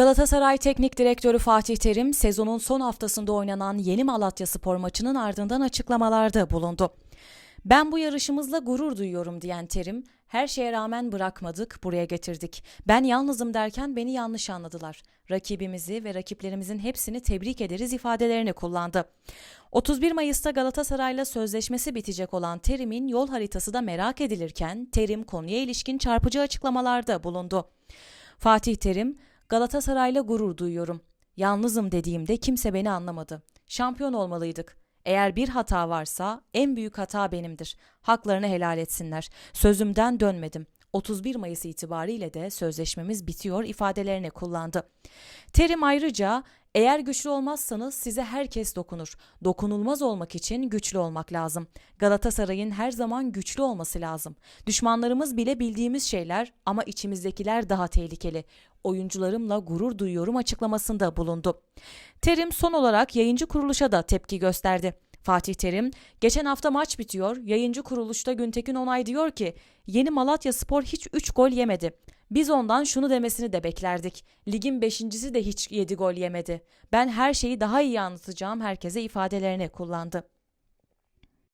Galatasaray Teknik Direktörü Fatih Terim sezonun son haftasında oynanan Yeni Malatya Spor maçının ardından açıklamalarda bulundu. Ben bu yarışımızla gurur duyuyorum diyen Terim, her şeye rağmen bırakmadık, buraya getirdik. Ben yalnızım derken beni yanlış anladılar. Rakibimizi ve rakiplerimizin hepsini tebrik ederiz ifadelerini kullandı. 31 Mayıs'ta Galatasaray'la sözleşmesi bitecek olan Terim'in yol haritası da merak edilirken Terim konuya ilişkin çarpıcı açıklamalarda bulundu. Fatih Terim, Galatasaray'la gurur duyuyorum. Yalnızım dediğimde kimse beni anlamadı. Şampiyon olmalıydık. Eğer bir hata varsa en büyük hata benimdir. Haklarını helal etsinler. Sözümden dönmedim. 31 Mayıs itibariyle de sözleşmemiz bitiyor ifadelerini kullandı. Terim ayrıca eğer güçlü olmazsanız size herkes dokunur. Dokunulmaz olmak için güçlü olmak lazım. Galatasaray'ın her zaman güçlü olması lazım. Düşmanlarımız bile bildiğimiz şeyler ama içimizdekiler daha tehlikeli. Oyuncularımla gurur duyuyorum açıklamasında bulundu. Terim son olarak yayıncı kuruluşa da tepki gösterdi. Fatih Terim, geçen hafta maç bitiyor, yayıncı kuruluşta Güntekin Onay diyor ki, yeni Malatya Spor hiç 3 gol yemedi. Biz ondan şunu demesini de beklerdik. Ligin beşincisi de hiç 7 gol yemedi. Ben her şeyi daha iyi anlatacağım herkese ifadelerini kullandı.